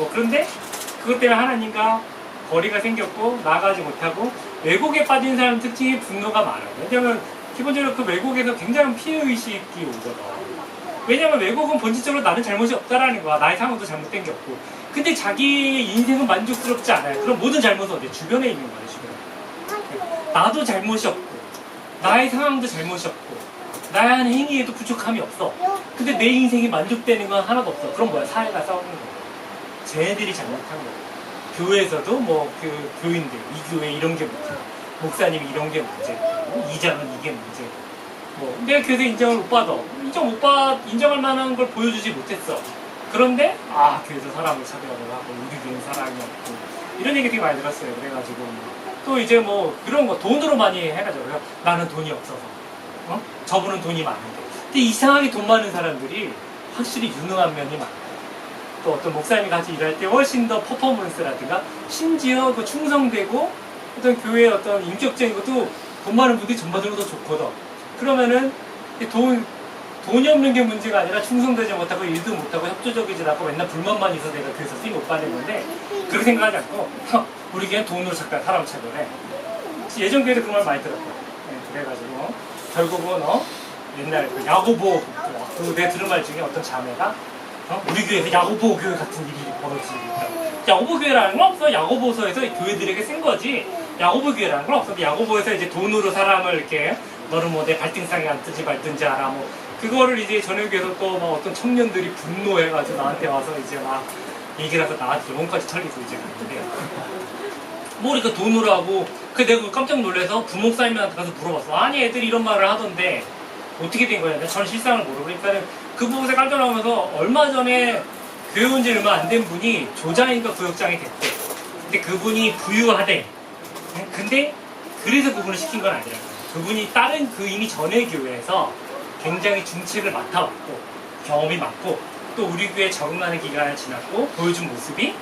뭐 그런데 그것 때문에 하나님과 거리가 생겼고 나아가지 못하고 왜곡에 빠진 사람 특징이 분노가 많아요. 왜냐면 기본적으로 그 왜곡에서 굉장한 피해의식이 오거든. 왜냐면 왜곡은 본질적으로 나는 잘못이 없다라는 거야. 나의 상황도 잘못된 게 없고. 근데 자기 인생은 만족스럽지 않아요. 그럼 모든 잘못은 어디? 주변에 있는 거예요, 주변에. 나도 잘못이 없고, 나의 상황도 잘못이 없고, 나의 행위에도 부족함이 없어. 근데 내 인생이 만족되는 건 하나도 없어. 그럼 뭐야? 사회가 싸우는 거야. 쟤네들이 잘못한 거야. 교회에서도 뭐 그 교인들, 이 교회 이런 게 문제, 목사님이 이런 게 문제고, 이장은 이게 문제고. 뭐 내가 교회에서 인정을 못 받아. 인정 못 받, 인정할 만한 걸 보여주지 못했어. 그런데 아 교회에서 사람을 차별을 하고 우리 교회는 사랑이 없고 이런 얘기 되게 많이 들었어요. 그래가지고 또 이제 뭐 그런 거 돈으로 많이 해가지고 그래서 나는 돈이 없어서 어? 저분은 돈이 많은데 근데 이상하게 돈 많은 사람들이 확실히 유능한 면이 많아요. 또 어떤 목사님이 같이 일할 때 훨씬 더 퍼포먼스라든가 심지어 그 충성되고 어떤 교회의 어떤 인격적인 것도 돈 많은 분들이 전반적으로 더 좋거든. 그러면은 이 돈, 돈이 없는 게 문제가 아니라 충성되지 못하고 일도 못하고 협조적이지 않고 맨날 불만만 있어서 내가 그래서 쓰임 못 받는 건데 그렇게 생각하지 않고 "허, 우리 교회는 돈으로 잠깐 사람 차별해. 예전 교회도 그말 많이 들었고 네, 그래가지고 결국은 어 옛날 그 야고보 그내 들은 말 중에 어떤 자매가 어? 우리 교회에서 야고보 교회 같은 일이 벌어지고 있다. 야고보 교회라는 건 없어. 야고보서에서 교회들에게 쓴 거지. 야고보 교회라는 건 없어. 야고보에서 이제 돈으로 사람을 이렇게 너는 뭐 내 발등상에 앉든지 말든지 알아. 뭐 그거를 이제 전역에서 또뭐 어떤 청년들이 분노해가지고 나한테 와서 이제 막 얘기를 해서 나한테 영혼까지 털리고 이제 그랬는데 뭐 이렇게 돈으로 하고 그 내가 깜짝 놀라서 부목사님한테 가서 물어봤어. 아니 애들이 이런 말을 하던데 어떻게 된 거야? 전 실상을 모르고 그러니까는 그 부분에 깜짝 놀라면서 얼마 전에 교회 온 지 얼마 안 된 분이 조장인가 구역장이 됐대. 근데 그분이 부유하대. 응? 근데 그래서 그분을 시킨 건 아니라 그분이 다른 그 이미 전에 교회에서 굉장히 중책을 맡아왔고 경험이 많고 또 우리 교회 적응하는 기간을 지났고 보여준 모습이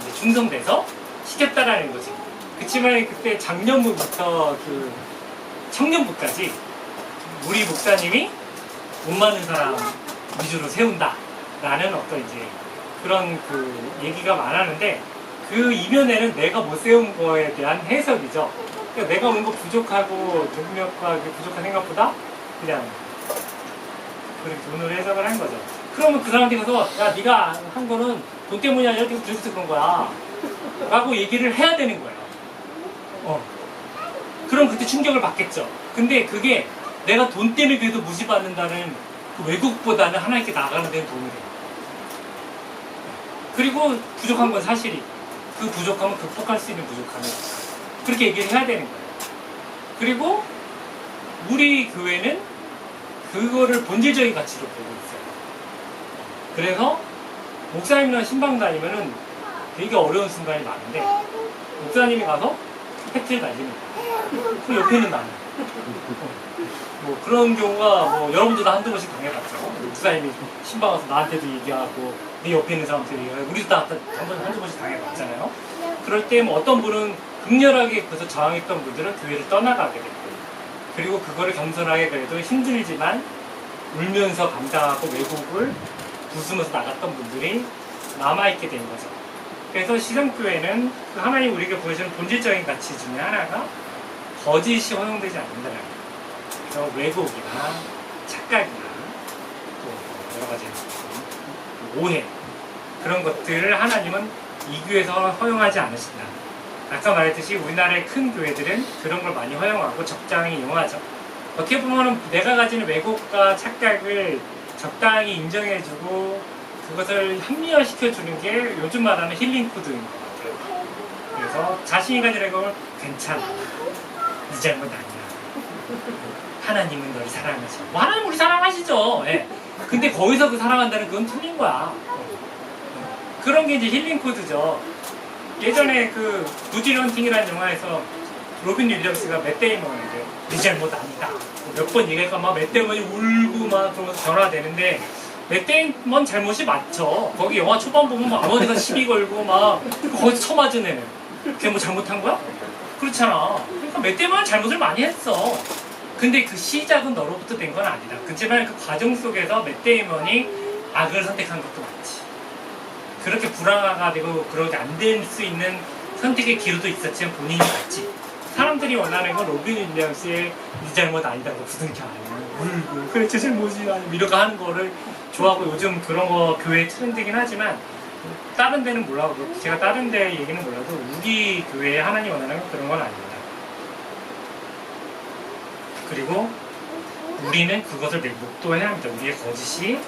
이제 충성돼서 시켰다라는 거지. 그치만 그때 작년부터 그 청년부까지 우리 목사님이 돈 많은 사람 위주로 세운다라는 어떤 이제 그런 그 얘기가 많았는데 그 이면에는 내가 못 세운 거에 대한 해석이죠. 그러니까 내가 뭔가 부족하고 능력과 그 부족한 생각보다 그냥 그렇게 돈으로 해석을 한 거죠. 그러면 그 사람한테 가서 야 네가 한 거는 돈 때문이 아니라 네가 부족해서 그런 거야. 라고 얘기를 해야 되는 거예요. 어. 그럼 그때 충격을 받겠죠. 근데 그게 내가 돈 때문에 그래도 무시받는다는 그 외국보다는 하나님께 나가는 데는 도움이 돼요. 그리고 부족한 건 사실이. 그 부족함은 극복할 수 있는 부족함이 그렇게 얘기를 해야 되는 거예요. 그리고 우리 교회는 그거를 본질적인 가치로 보고 있어요. 그래서 목사님이랑 신방 다니면은 되게 어려운 순간이 많은데 목사님이 가서 팩트를 날립니다. 그 옆에는 나는. 뭐 그런 경우가 뭐 여러분들도 한두 번씩 당해봤죠. 목사님이 신방 와서 나한테도 얘기하고 네 옆에 있는 얘기하고 우리도 다 한번 한두 번씩 당해봤잖아요. 그럴 때 뭐 어떤 분은 극렬하게 그래서 저항했던 분들은 교회를 떠나가게 됐고 그리고 그거를 겸손하게 그래도 힘들지만 울면서 감당하고 외국을 부수면서 나갔던 분들이 남아있게 된 거죠. 그래서 시성교회는 그 하나님 우리에게 보여주는 본질적인 가치 중에 하나가 거짓이 허용되지 않는다는 거예요. 그래서 왜곡이나 착각이나 또 여러 가지 오해 그런 것들을 하나님은 이 교회에서 허용하지 않으신다. 아까 말했듯이 우리나라의 큰 교회들은 그런 걸 많이 허용하고 적당히 이용하죠. 어떻게 보면 내가 가지는 왜곡과 착각을 적당히 인정해주고 그것을 합리화시켜주는 게 요즘 말하는 힐링 코드인 것 같아요. 그래서 자신이 가지는 걸 괜찮아. 네 잘못 아니야. 하나님은 널 사랑하죠. 뭐 하나님 우리 사랑하시죠. 예. 근데 거기서 그 사랑한다는 그건 틀린 거야. 그런 게 이제 힐링 코드죠. 예전에 그 부디런팅이라는 영화에서 로빈 윌리엄스가 맷 데이먼인데 네 잘못 아니다. 몇 번 얘기할까 막 맷 데이먼이 울고 막 그러면서 전화되는데 맷 데이먼 잘못이 맞죠. 거기 영화 초반 보면 막 아버지가 시비 걸고 막 거기서 쳐맞은 애는 그게 뭐 잘못한 거야? 그렇잖아. 그러니까 맷 데이먼은 잘못을 많이 했어. 근데 그 시작은 너로부터 된 건 아니다. 그렇지만 그 과정 속에서 맷 데이먼이 악을 선택한 것도 맞지. 그렇게 불안화가 되고 그렇게 안 될 수 있는 선택의 기로도 있었지만 본인이 맞지. 사람들이 원하는 건 로빈 윌리엄스의 네 잘못 아니다고 부둥켜 안고 울고 그래 제 잘못이 아니고 이렇게 하는 거를 좋아하고 요즘 그런 거 교회 트렌드긴 하지만 다른 데는 몰라도 제가 다른 데 얘기는 몰라도 우리 교회에 하나님 원하는 건 그런 건 아닙니다. 그리고 우리는 그것을 매- 목도해야 합니다. 우리의 거짓이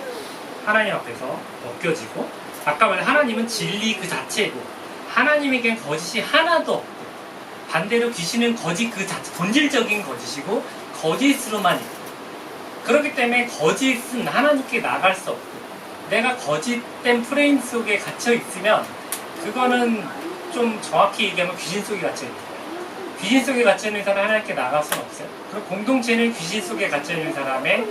하나님 앞에서 벗겨지고 아까 말한 하나님은 진리 그 자체이고 하나님에겐 거짓이 하나도 없고 반대로 귀신은 거짓 그 자체 본질적인 거짓이고 거짓으로만 있고 그렇기 때문에 거짓은 하나님께 나갈 수 없고 내가 거짓된 프레임 속에 갇혀 있으면 그거는 좀 정확히 얘기하면 귀신 속에 갇혀 거예요. 귀신 속에 갇혀 있는 사람 하나님께 나갈 수는 없어요. 그리고 공동체는 귀신 속에 갇혀 있는 사람의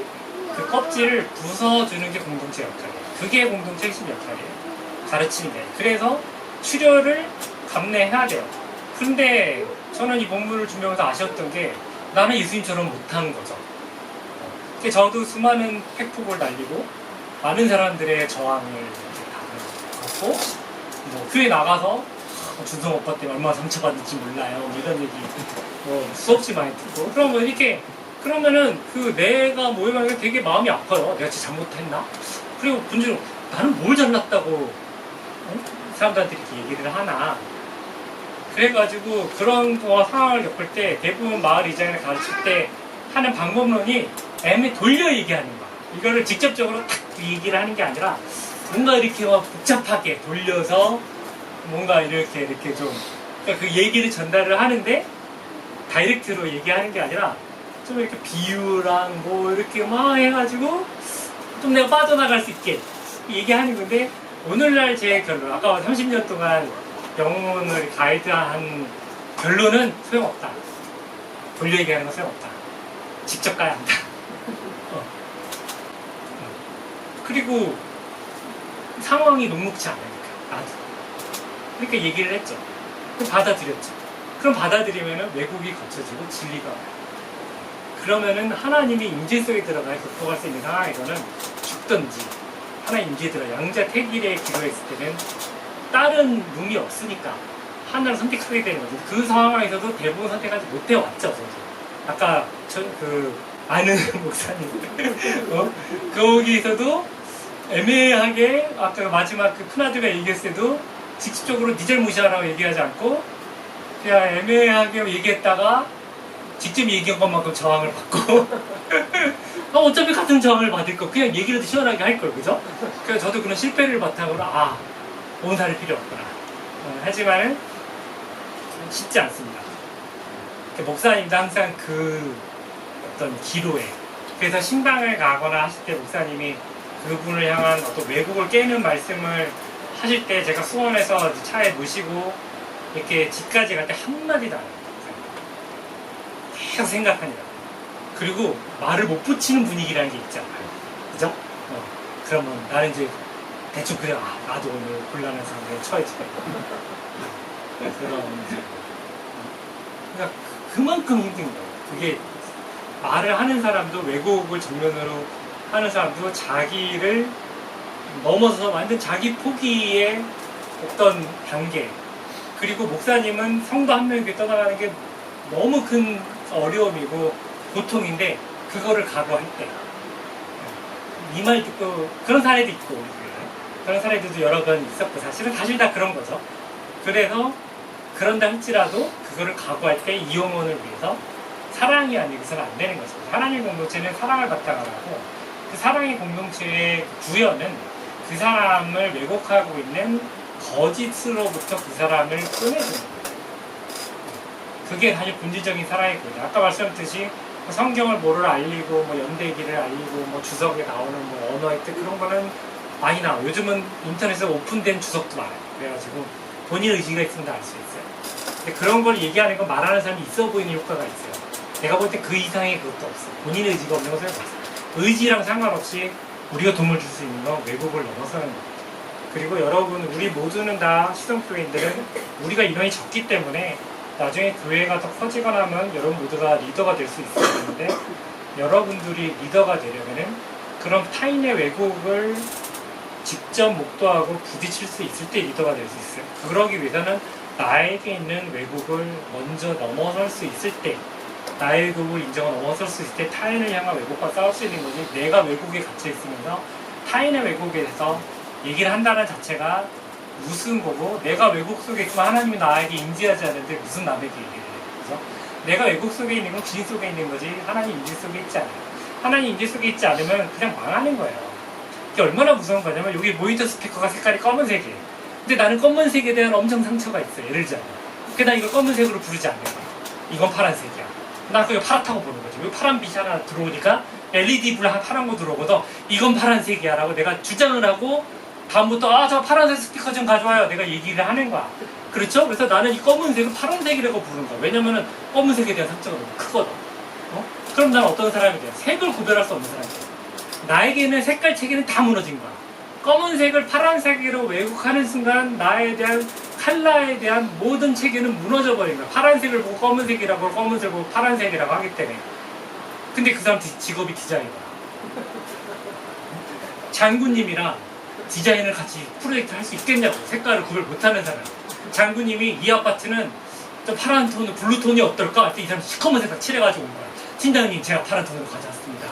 그 껍질을 부숴주는 게 공동체 역할이에요. 그게 공동체 핵심 역할이에요. 가르치는 게. 그래서 출혈을 감내해야 돼요. 근데 저는 이 본문을 준비하면서 아쉬웠던 게 나는 예수님처럼 못하는 거죠. 어, 저도 수많은 팩폭을 날리고 많은 사람들의 저항을 받고 뭐 교회 나가서 어, 준성 오빠 때문에 얼마나 상처받을지 몰라요. 뭐 이런 얘기 뭐 수없이 많이 듣고 그러면 이렇게 그러면은 그 내가 모여가는 게 되게 마음이 아파요. 내가 진짜 잘못했나? 그리고 본질은 나는 뭘 잘났다고 어? 사람들한테 이렇게 얘기를 하나. 그래가지고 그런 거 상황을 겪을 때 대부분 마을 이장을 가르칠 때 하는 방법론이 애매 돌려 얘기하는 거야. 이거를 직접적으로 탁 얘기를 하는 게 아니라 뭔가 이렇게 막 복잡하게 돌려서 뭔가 이렇게 이렇게 좀 그러니까 그 얘기를 전달을 하는데 다이렉트로 얘기하는 게 아니라 좀 이렇게 비유랑 뭐 이렇게 막 해가지고 좀 내가 빠져나갈 수 있게 얘기하는 건데 오늘날 제 결론 아까 30년 동안 영혼을 가이드한 결론은 소용없다. 돌려 얘기하는 건 소용없다. 직접 가야 한다. 어. 그리고 상황이 녹록치 않으니까 나도 그러니까 얘기를 했죠 그럼 받아들였죠 그럼 받아들이면 왜곡이 거쳐지고 진리가 그러면은 하나님이 임재 속에 들어가야 극복할 수 있는 상황에서는 죽든지 하나님 임재에 들어 양자 태길에 기도했을 때는 다른 룸이 없으니까 하나를 선택하게 되는 거죠. 그 상황에서도 대부분 선택하지 못해 왔죠, 저도. 아까 저, 그 아는 목사님 어? 거기서도 애매하게 아까 마지막 그 큰아들가 얘기했을 때도 직접적으로 니절 무시하라고 얘기하지 않고 그냥 애매하게 얘기했다가 직접 얘기한 것만큼 저항을 받고. 아, 어차피 같은 저항을 받을 거 그냥 얘기라도 시원하게 할 걸 그죠? 그래서 저도 그런 실패를 바탕으로 아 온살이 필요 없구나. 어, 하지만은 쉽지 않습니다. 그 목사님도 항상 그 어떤 기로에 그래서 신방을 가거나 하실 때 목사님이 그분을 향한 어떤 왜곡을 깨는 말씀을 하실 때 제가 수원에서 차에 모시고 이렇게 집까지 갈 때 한마디도 안 해요. 계속 생각하니까 그리고 말을 못 붙이는 분위기라는 게 있잖아요. 그죠? 어, 그러면 나는 이제 대충 그래 아 나도 오늘 곤란한 상황에 거야. 그런 그러니까 그- 그만큼 힘든 거예요. 그게 말을 하는 사람도 왜곡을 정면으로 하는 사람도 자기를 넘어서 완전 자기 포기의 어떤 단계. 그리고 목사님은 성도 한 명에게 떠나가는 게 너무 큰 어려움이고 고통인데 그거를 각오할 때. 이 말 듣고 그런 사례도 있고. 그런 사례들도 여러 번 있었고 사실은 사실 다 그런 거죠. 그래서 그런다 할지라도 그거를 각오할 때이 영혼을 위해서 사랑이 아니고서는 안 되는 거죠. 하나님 공동체는 사랑을 바탕으로 하고 그 사랑의 공동체의 구현은 그 사람을 왜곡하고 있는 거짓으로부터 그 사람을 꺼내주는 거예요 그게 사실 본질적인 사랑의 거죠. 아까 말씀드렸듯이 뭐 성경을 뭐를 알리고 뭐 연대기를 알리고 뭐 주석에 나오는 뭐 언어의 뜻 그런 거는 많이 나와요. 요즘은 인터넷에 오픈된 주석도 많아요. 그래가지고 본인 의지가 있으면 다 알 수 있어요. 근데 그런 걸 얘기하는 건 말하는 사람이 있어 보이는 효과가 있어요. 내가 볼 때 그 이상의 그것도 없어. 본인 의지가 없는 것은 없어. 의지랑 상관없이 우리가 도움을 줄 수 있는 건 외국을 넘어서는 거예요. 그리고 여러분, 우리 모두는 다 시성교인들은 우리가 인원이 적기 때문에 나중에 교회가 더 커지거나 하면 여러분 모두가 리더가 될 수 있어야 되는데 여러분들이 리더가 되려면은 그런 타인의 왜곡을 직접 목도하고 부딪힐 수 있을 때 리더가 될 수 있어요. 그러기 위해서는 나에게 있는 왜곡을 먼저 넘어설 수 있을 때 나의 왜곡을 인정을 넘어설 수 있을 때 타인을 향한 왜곡과 싸울 수 있는 거지 내가 왜곡에 갇혀 있으면서 타인의 왜곡에 대해서 얘기를 한다는 자체가 무슨 거고 내가 왜곡 속에 있지만 하나님이 나에게 인지하지 않는데 무슨 남에게 얘기를 해? 그죠? 내가 왜곡 속에 있는 건 귀신 속에 있는 거지 하나님 인지 속에 있지 않아요. 하나님 인지 속에 있지 않으면 그냥 망하는 거예요. 이게 얼마나 무서운 거냐면 여기 모니터 스피커가 색깔이 검은색이에요. 근데 나는 검은색에 대한 엄청 상처가 있어요. 예를 들자면. 그나 이걸 검은색으로 부르지 않는 거야 이건 파란색이야 나 그거 파랗다고 보는 거죠 여기 파란 빛이 하나 들어오니까 LED 불 한- 파란 거 들어오거든. 이건 파란색이야 라고 내가 주장을 하고 다음부터 아 저 파란색 스피커 좀 가져와요. 내가 얘기를 하는 거야. 그렇죠? 그래서 나는 이 검은색은 파란색이라고 부르는 거야. 왜냐면은 검은색에 대한 상처가 너무 크거든. 어? 그럼 나는 어떤 사람이 돼? 색을 구별할 수 없는 사람이 돼 나에게는 색깔 체계는 다 무너진 거야. 검은색을 파란색으로 왜곡하는 순간 나에 대한 칼라에 대한 모든 체계는 무너져 버린 거야 파란색을 보고 검은색이라고 하고 검은색을 보고 파란색이라고 하기 때문에. 근데 그 사람 디- 직업이 디자이너야. 장군님이랑 디자인을 같이 프로젝트 할 수 있겠냐고 색깔을 구별 못하는 사람. 장군님이 이 아파트는 좀 파란 톤, 블루 톤이 어떨까? 이 사람 시커먼 색깔 칠해가지고 온 거야. 팀장님 제가 파란 톤으로 가져왔습니다.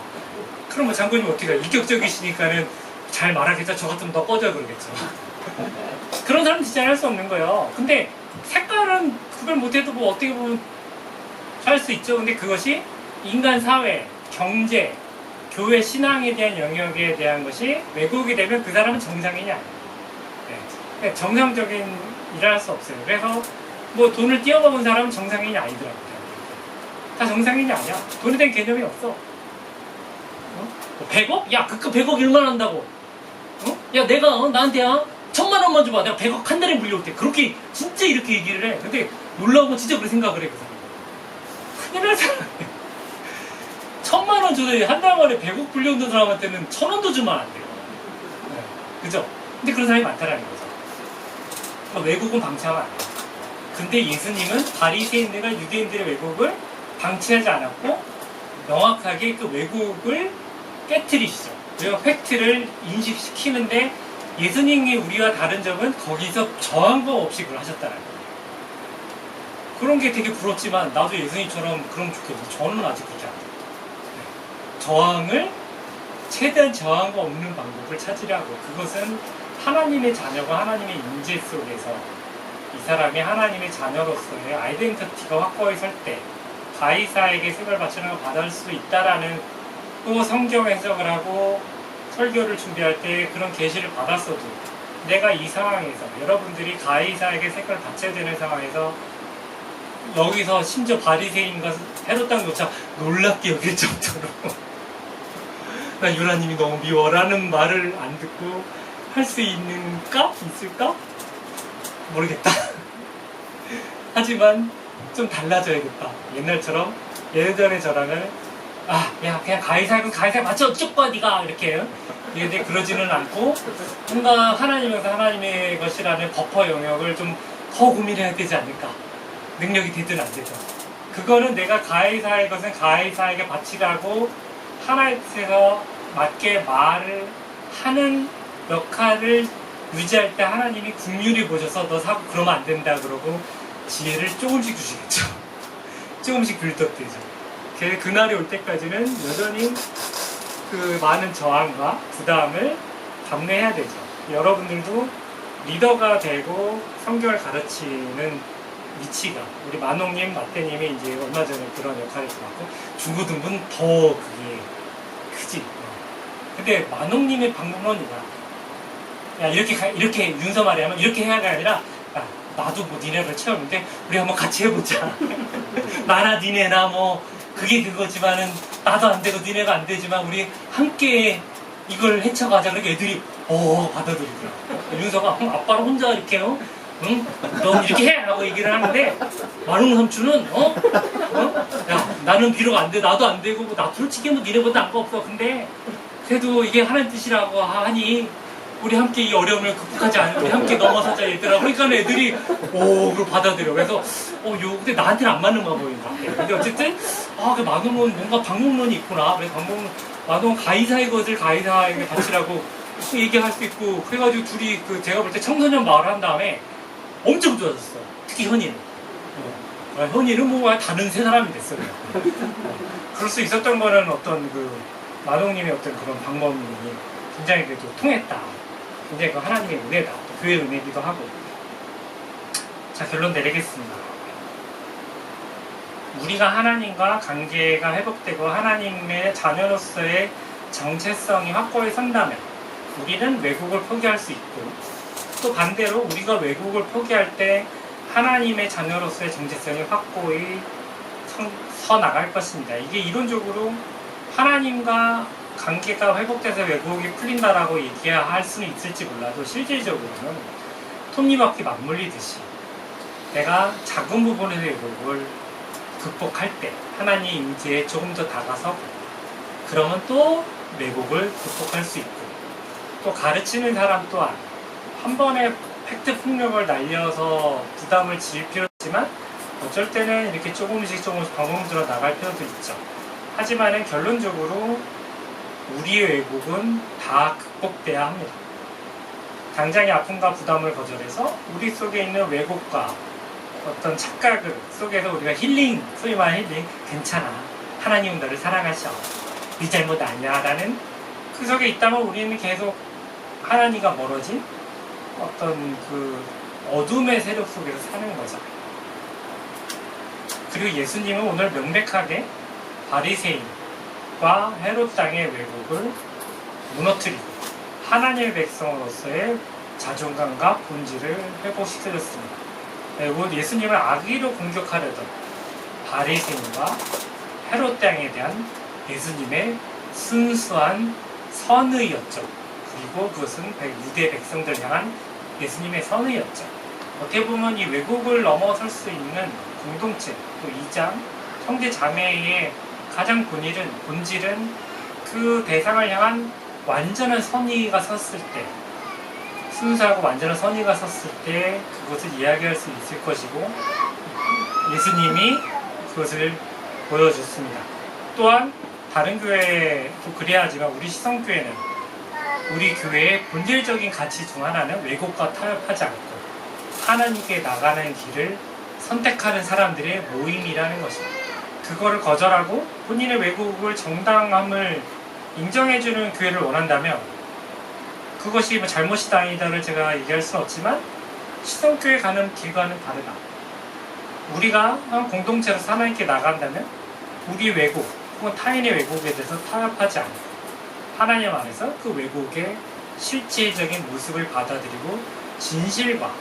그러면 장군님 어떻게 해요? 인격적이시니까는 잘 말하겠죠? 저 같으면 더 꺼져 그러겠죠 그런 사람 디자인 할 수 없는 거예요 근데 색깔은 구별 못해도 뭐 어떻게 보면 할 수 있죠 근데 그것이 인간 사회, 경제, 교회 신앙에 대한 영역에 대한 것이 왜곡이 되면 그 사람은 아니에요. 네. 그러니까 정상적인 일을 할 수 없어요. 그래서 뭐 돈을 띄어먹은 사람은 정상인이 아니더라고요. 다 정상인이 아니야. 돈에 대한 개념이 없어. 어? 뭐 100억? 야, 그거 100억 일만 한다고. 어? 야, 내가 어, 나한테 야, 천만 원만 줘봐. 내가 100억 한 달에 물려올 때. 그렇게 진짜 이렇게 얘기를 해. 근데 놀라운 건 진짜 그렇게 생각을 해, 그 사람. 큰일 날 사람이야. 천만 원 줘도 한 달 만에 100억 불려오는 사람한테는 천 원도 주면 안 돼요. 네. 그죠? 근데 그런 사람이 많다라는 거죠. 그러니까 외국은 방치하면 안 돼요. 근데 예수님은 바리새인들과 유대인들의 왜곡을 방치하지 않았고 명확하게 그 왜곡을 깨뜨리시죠. 우리가 팩트를 인식시키는데 예수님이 우리와 다른 점은 거기서 저항과 없이 그걸 하셨다는 거예요. 그런 게 되게 부럽지만 나도 예수님처럼 그러면 좋겠는데 저는 아직 그렇게 안 돼요. 네. 저항을 최대한 저항과 없는 방법을 찾으려고 그것은 하나님의 자녀가 하나님의 임재 속에서 이 사람이 하나님의 자녀로서의 아이덴티티가 확고히 설 때 가이사에게 색을 바치는 걸 받을 수 있다라는 또 성경 해석을 하고 설교를 준비할 때 그런 계시를 받았어도 내가 이 상황에서 여러분들이 가이사에게 색을 바쳐야 되는 상황에서 여기서 심지어 바리새인과 헤롯 당조차 놀랍게 여길 정도로 나 유라님이 너무 미워라는 말을 안 듣고 할 수 있는가? 있을까? 모르겠다. 하지만 좀 달라져야겠다. 옛날처럼 예전의 저랑은 아, 야, 그냥 가이사는 가이사 맞춰 쭉 봐, 니가 이렇게. 근데 그러지는 않고 뭔가 하나님에서 하나님의 것이라는 버퍼 영역을 좀 더 고민해야 되지 않을까. 능력이 되든 안 되든. 그거는 내가 가이사의 것은 가이사에게 바치라고 하나님께서 맞게 말을 하는 역할을 유지할 때 하나님이 국률이 보셔서 너 사고 그러면 안 된다 그러고 지혜를 조금씩 주시겠죠. 조금씩 빌드업되죠. 그- 그날이 올 때까지는 여전히 그 많은 저항과 부담을 감내해야 되죠. 여러분들도 리더가 되고 성경을 가르치는 위치가 우리 만홍님, 마태님이 이제 얼마 전에 그런 역할을 맡고 중고등부는 더 그게 크지. 어. 근데 만홍님의 방법론이야. 야 이렇게 가- 이렇게 윤서 말이 하면 이렇게 해야 가 아니라 야, 나도 뭐 니네를 채우는데 우리 한번 같이 해보자. 나나 니네나 뭐 그게 그거지만은 나도 안 되고 니네가 안 되지만 우리 함께 이걸 헤쳐가자. 그러니까 애들이 어 받아들이더라. 윤서가 응, 아빠랑 혼자 이렇게 요 응? 넌 이렇게 해! 라고 얘기를 하는데 마룡 삼촌은 어? 어? 야 나는 비록 안 돼. 나도 안 되고 나 솔직히 뭐 니네보다 안 거 없어. 근데 그래도 이게 하나님 뜻이라고 하니 우리 함께 이 어려움을 극복하지 않으면 우리 함께 넘어서자 얘들아. 그러니까 애들이 오 그걸 받아들여. 그래서 어 요 근데 나한테는 안 맞는 방법인 것. 근데 어쨌든 아 그 마동은 뭔가 방법론이 있구나. 그래서 방법론 마동 가이사의 것을 가이사에게 바치라고 얘기할 수 있고 그래가지고 둘이 그 제가 볼 때 청소년 마을을 한 다음에 엄청 좋아졌어. 특히 현이는. 어, 아, 현이는 뭐 다른 세 사람이 됐어요. 어, 그럴 수 있었던 거는 어떤 그 마동님의 어떤 그런 방법이 굉장히 그래도 통했다. 굉장히 그 하나님의 은혜다. 또 교회의 은혜기도 하고. 자 결론 내리겠습니다. 우리가 하나님과 관계가 회복되고 하나님의 자녀로서의 정체성이 확고히 선다면 우리는 외국을 포기할 수 있고 또 반대로 우리가 외국을 포기할 때 하나님의 자녀로서의 정체성이 확고히 성- 서 나갈 것입니다. 이게 이론적으로 하나님과 관계가 회복돼서 외국이 풀린다라고 얘기할 수는 있을지 몰라도 실질적으로는 톱니바퀴 맞물리듯이 내가 작은 부분에서 외국을 극복할 때 하나님 임재에 조금 더 다가서 그러면 또 왜곡을 극복할 수 있고 또 가르치는 사람 또한 한 번에 팩트 폭력을 날려서 부담을 지을 필요 있지만 어쩔 때는 이렇게 조금씩 조금씩 방송 들어 나갈 필요도 있죠. 하지만은 결론적으로 우리의 왜곡은 다 극복돼야 합니다. 당장의 아픔과 부담을 거절해서 우리 속에 있는 왜곡과 어떤 착각을 속에서 우리가 힐링, 소위 말하는 힐링, 괜찮아. 하나님은 너를 사랑하셔. 네 잘못 아니야. 라는 그 속에 있다면 우리는 계속 하나님과 멀어진 어떤 그 어둠의 세력 속에서 사는 거죠. 그리고 예수님은 오늘 명백하게 바리새인 과 헤롯 땅의 왜곡을 무너뜨리고 하나님의 백성으로서의 자존감과 본질을 회복시켜줬습니다. 그리고 예수님을 악의로 공격하려던 바리새인과 헤롯 땅에 대한 예수님의 순수한 선의였죠. 그리고 그것은 백- 유대 백성들 향한 예수님의 선의였죠. 어떻게 보면 이 왜곡을 넘어설 수 있는 공동체, 또 이장, 형제 자매의 가장 본질은, 본질은 그 대상을 향한 완전한 선의가 섰을 때, 순수하고 완전한 선의가 섰을 때 그것을 이야기할 수 있을 것이고, 예수님이 그것을 보여줬습니다. 또한 다른 교회도 그래야 하지만 우리 시성교회는 우리 교회의 본질적인 가치 중 하나는 왜곡과 타협하지 않고 하나님께 나가는 길을 선택하는 사람들의 모임이라는 것입니다. 그거를 거절하고 본인의 왜곡을 정당함을 인정해주는 교회를 원한다면 그것이 뭐 잘못이다 아니다를 제가 얘기할 수는 없지만 시성교회 가는 길과는 다르다. 우리가 한 공동체로서 하나님께 나간다면 우리 왜곡 혹은 타인의 왜곡에 대해서 타협하지 않고 하나님 안에서 그 왜곡의 실제적인 모습을 받아들이고 진실과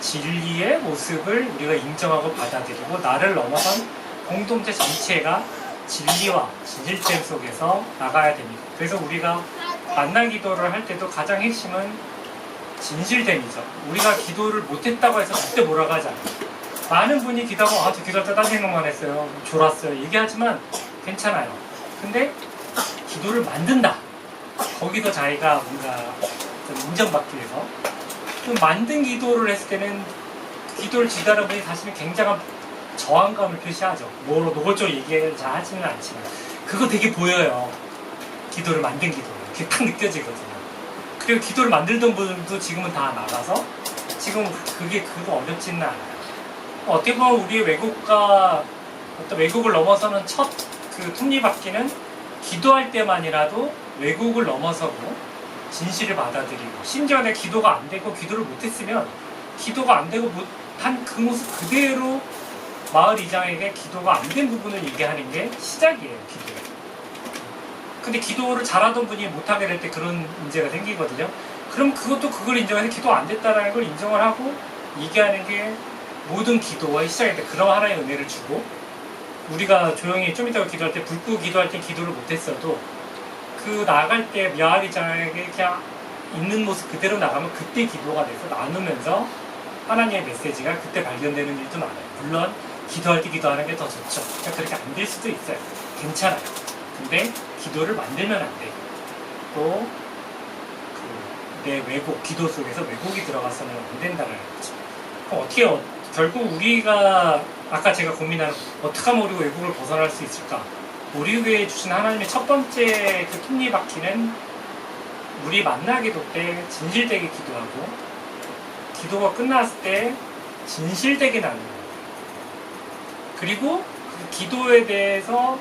진리의 모습을 우리가 인정하고 받아들이고 나를 넘어선 공동체 전체가 진리와 진실됨 속에서 나가야 됩니다. 그래서 우리가 만난 기도를 할 때도 가장 핵심은 진실됨이죠. 우리가 기도를 못했다고 해서 그때 하지 않아요. 많은 분이 기도하고 아, 저 기도할 때 딴 생각만 했어요. 졸았어요. 얘기하지만 괜찮아요. 근데 기도를 만든다. 거기서 자기가 뭔가 좀 인정받기 위해서 그 만든 기도를 했을 때는 그 기도를 지다는 분이 사실은 굉장한 저항감을 표시하죠. 뭐로 노골적으로 얘기를 잘 하지는 않지만 그거 되게 보여요. 기도를 만든 기도 그게 탁 느껴지거든요. 그리고 기도를 만들던 분들도 지금은 다 나가서 지금 그게 그거 어렵지는 않아요. 어떻게 보면 우리의 왜곡과 어떤 왜곡을 넘어서는 첫 그 톱니바퀴는 기도할 때만이라도 왜곡을 넘어서고 진실을 받아들이고 심지어 내 기도가 안 되고 기도를 못했으면 기도가 안 되고 못한 그 모습 그대로 마을 이장에게 기도가 안 된 부분을 얘기하는 게 시작이에요 기도. 근데 기도를 잘하던 분이 못하게 될 때 그런 문제가 생기거든요. 그럼 그것도 그걸 인정해서 기도 안 됐다는 걸 인정을 하고 얘기하는 게 모든 기도의 시작인데 그런 하나의 은혜를 주고 우리가 조용히 좀 이따가 기도할 때불 끄고 기도할 때 기도를 못했어도 그 나갈 때 미아리장에게 그냥 있는 모습 그대로 나가면 그때 기도가 돼서 나누면서 하나님의 메시지가 그때 발견되는 일도 많아요. 물론 기도할 때 기도하는 게 더 좋죠. 그러니까 그렇게 안 될 수도 있어요. 괜찮아요. 근데 기도를 만들면 안 돼요. 또그내 왜곡, 기도 속에서 왜곡이 들어가서는 안 된다는 거죠. 그럼 어떻게 어- 결국 우리가 아까 제가 고민한 어떻게 하면 우리가 외국을 벗어날 수 있을까? 우리 교회에 주신 하나님의 첫 번째 그 톱니 바퀴는 우리 만나기도 때 진실되게 기도하고 기도가 끝났을 때 진실되게 거예요. 그리고 그 기도에 대해서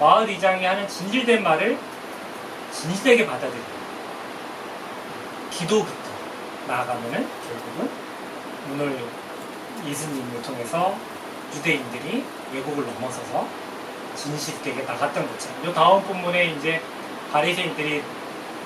마을 이장이 하는 진실된 말을 진실되게 받아들여요. 기도부터 나아가면은 결국은 오늘 예수님을 통해서 유대인들이 외국을 넘어서서 진실되게 나갔던 것처럼 이 다음 본문에 이제 바리새인들이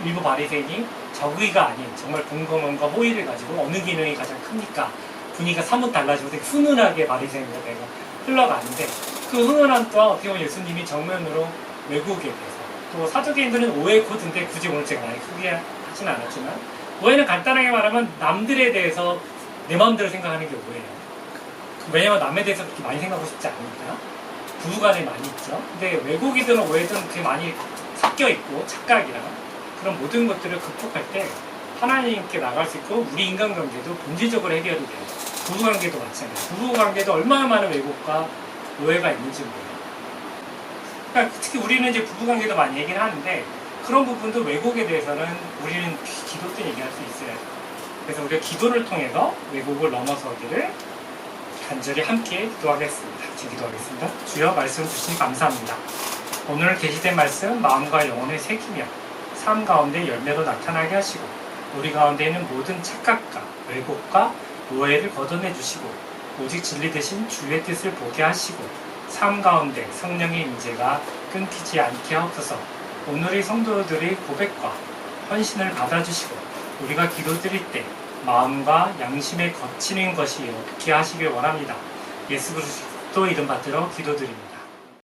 일부 바리새인이 저의가 아닌 정말 궁금함과 호의를 가지고 어느 기능이 가장 큽니까? 분위기가 사뭇 달라지고 되게 훈훈하게 바리새인과 내가 흘러가는데 그 훈훈함 또한 어떻게 보면 예수님이 정면으로 외국에 대해서 또 사두개인들은 오해 코드인데 굳이 오늘 제가 많이 크게 하진 않았지만 오해는 간단하게 말하면 남들에 대해서 내 마음대로 생각하는 게 오해예요. 왜냐면 남에 대해서 그렇게 많이 생각하고 싶지 않으니까 부부간에 많이 있죠. 근데 외국이든 오해든 그게 많이 섞여 있고 착각이랑 그런 모든 것들을 극복할 때 하나님께 나갈 수 있고 우리 인간관계도 본질적으로 해결이 돼요. 부부관계도 마찬가지예요. 부부관계도 얼마나 많은 왜곡과 오해가 있는지 몰라요. 그러니까 특히 우리는 이제 부부관계도 많이 얘기를 하는데 그런 부분도 왜곡에 대해서는 우리는 기도 때 얘기할 수 있어야 돼요. 그래서 우리가 기도를 통해서 왜곡을 넘어서기를 간절히 함께 기도하겠습니다. 같이 기도하겠습니다. 주여 말씀 주시니 감사합니다. 오늘 계시된 말씀 마음과 영혼을 새기며 삶 가운데 열매로 나타나게 하시고 우리 가운데 있는 모든 착각과 왜곡과 오해를 걷어내 주시고 오직 진리 대신 주의 뜻을 보게 하시고 삶 가운데 성령의 임재가 끊기지 않게 하옵소서 오늘의 성도들의 고백과 헌신을 받아주시고 우리가 기도 드릴 때 마음과 양심에 거치는 것이 없게 하시길 원합니다. 예수 그리스도 이름 받들어 기도드립니다.